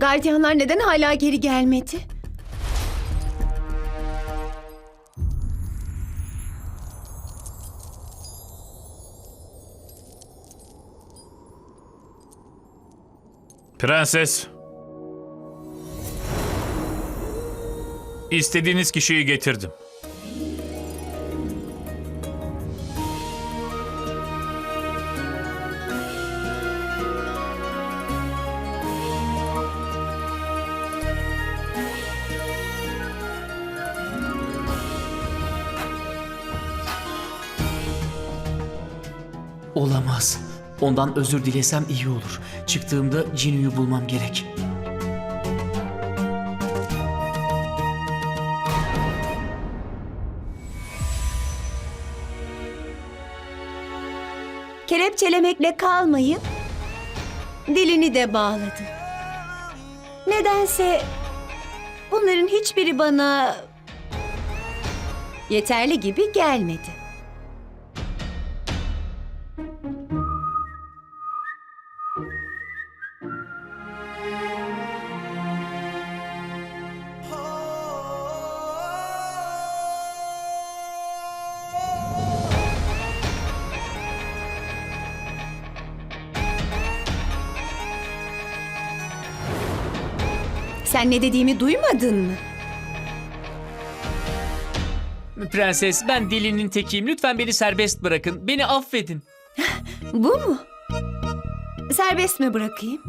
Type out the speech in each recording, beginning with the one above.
Gardiyanlar neden hala geri gelmedi? Prenses. İstediğiniz kişiyi getirdim. Olamaz. Ondan özür dilesem iyi olur. Çıktığımda Cinu'yu bulmam gerek. Kelepçelemekle kalmayıp dilini de bağladı. Nedense bunların hiçbiri bana yeterli gibi gelmedi. Sen ne dediğimi duymadın mı? Prenses ben dilinin tekiyim. Lütfen beni serbest bırakın. Beni affedin. Bu mu? Serbest mi bırakayım?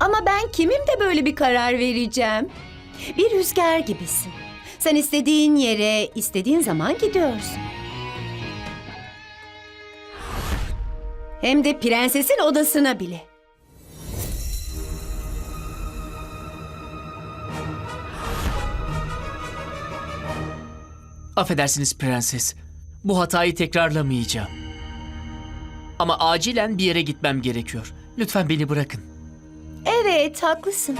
Ama ben kimim de böyle bir karar vereceğim? Bir rüzgar gibisin. Sen istediğin yere, istediğin zaman gidiyorsun. Hem de prensesin odasına bile. Affedersiniz prenses. Bu hatayı tekrarlamayacağım. Ama acilen bir yere gitmem gerekiyor. Lütfen beni bırakın. Evet, haklısın.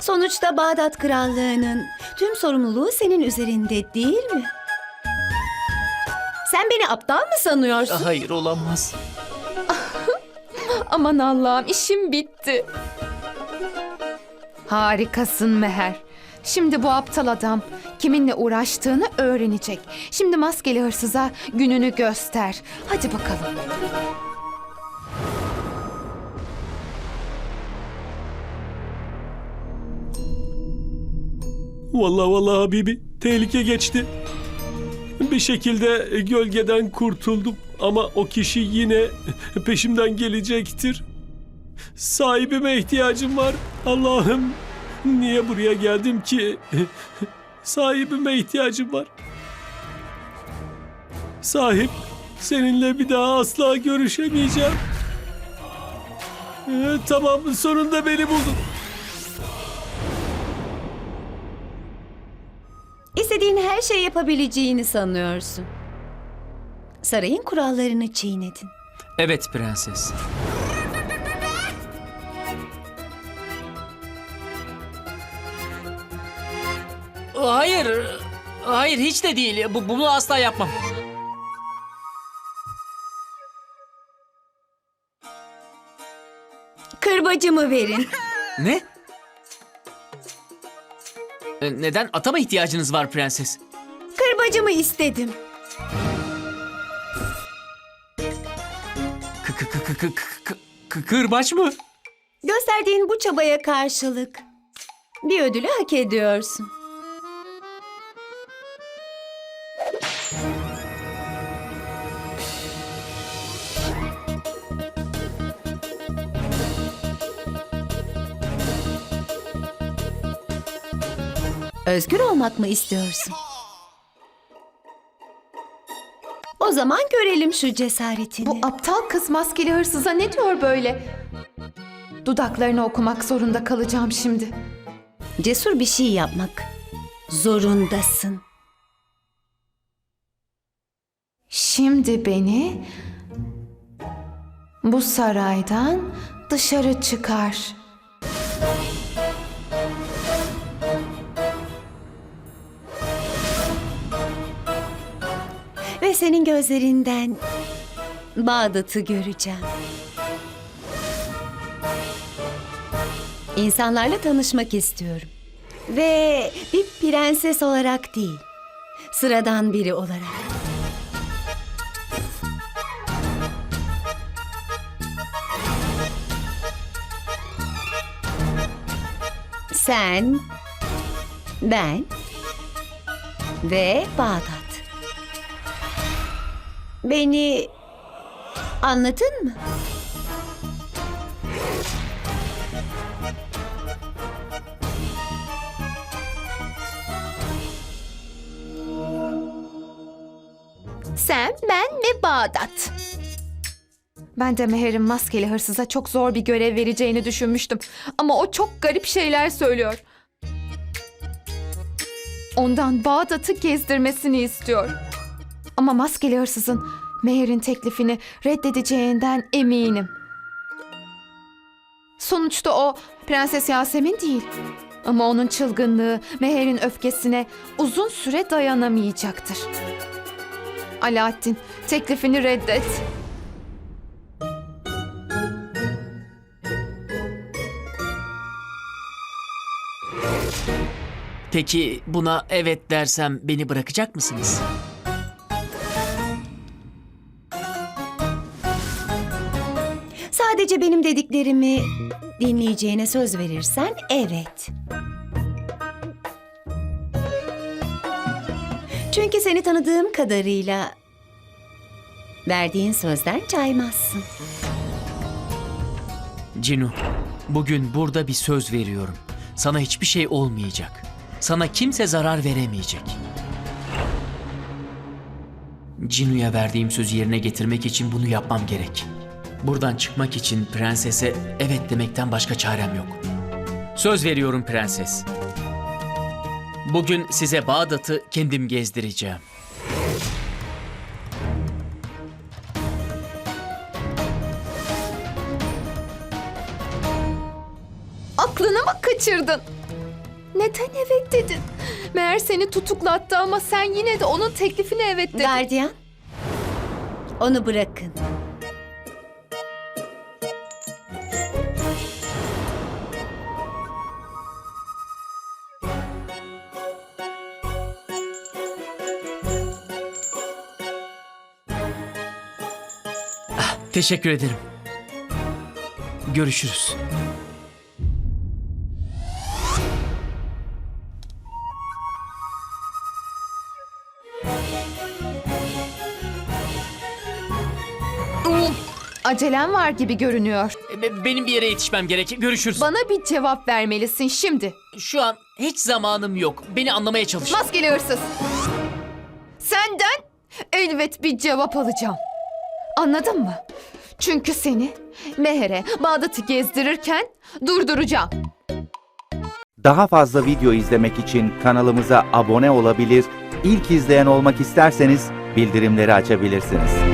Sonuçta Bağdat Krallığı'nın tüm sorumluluğu senin üzerinde değil mi? Sen beni aptal mı sanıyorsun? Hayır olamaz. Aman Allah'ım işim bitti. Harikasın Meher. Şimdi bu aptal adam kiminle uğraştığını öğrenecek. Şimdi maskeli hırsıza gününü göster. Hadi bakalım. Vallahi vallahi Habibi tehlike geçti. Bir şekilde gölgeden kurtuldum ama o kişi yine peşimden gelecektir. Sahibime ihtiyacım var. Allah'ım niye buraya geldim ki? Sahibime ihtiyacım var. Sahip seninle bir daha asla görüşemeyeceğim. Ee, tamam sonunda beni buldun. İstediğin her şey yapabileceğini sanıyorsun. Sarayın kurallarını çiğnedin. Evet prenses. Hayır. Hayır hiç de değil. Bu, bunu asla yapmam. Kırbacımı verin. Ne? E, Neden? Atama ihtiyacınız var prenses. Kırbacımı istedim. Kı kı kı kı kı kı kı kırbaç mı? Gösterdiğin bu çabaya karşılık bir ödülü hak ediyorsun. Özgür olmak mı istiyorsun? O zaman görelim şu cesaretini. Bu aptal kız maskeli hırsıza ne diyor böyle? Dudaklarını okumak zorunda kalacağım şimdi. Cesur bir şey yapmak zorundasın. Şimdi beni bu saraydan dışarı çıkar. Ve senin gözlerinden Bağdat'ı göreceğim. İnsanlarla tanışmak istiyorum. Ve bir prenses olarak değil, sıradan biri olarak. Sen, ben ve Bağdat. Beni anladın mı? Sen, ben ve Bağdat. Ben de Meher'in maskeli hırsıza çok zor bir görev vereceğini düşünmüştüm. Ama o çok garip şeyler söylüyor. Ondan Bağdat'ı gezdirmesini istiyor. Ama maskeli hırsızın Meher'in teklifini reddedeceğinden eminim. Sonuçta o Prenses Yasemin değil. Ama onun çılgınlığı Meher'in öfkesine uzun süre dayanamayacaktır. Alaaddin, teklifini reddet. Peki buna evet dersem beni bırakacak mısınız? Sadece benim dediklerimi dinleyeceğine söz verirsen evet. Çünkü seni tanıdığım kadarıyla verdiğin sözden caymazsın. Cinu, bugün burada bir söz veriyorum. Sana hiçbir şey olmayacak. Sana kimse zarar veremeyecek. Cinu'ya verdiğim sözü yerine getirmek için bunu yapmam gerek. Buradan çıkmak için prensese evet demekten başka çarem yok. Söz veriyorum prenses. Bugün size Bağdat'ı kendim gezdireceğim. Aklını mı kaçırdın? Neden evet dedin? Meğer seni tutuklattı ama sen yine de onun teklifine evet dedin. Gardiyan, onu bırakın. Teşekkür ederim. Görüşürüz. Acelem var gibi görünüyor. Be- Benim bir yere yetişmem gerek. Görüşürüz. Bana bir cevap vermelisin şimdi. Şu an hiç zamanım yok. Beni anlamaya çalış. Maskeli hırsız. Senden elbet bir cevap alacağım. Anladın mı? Çünkü seni Meher'e Bağdat'ı gezdirirken durduracağım. Daha fazla video izlemek için kanalımıza abone olabilir, ilk izleyen olmak isterseniz bildirimleri açabilirsiniz.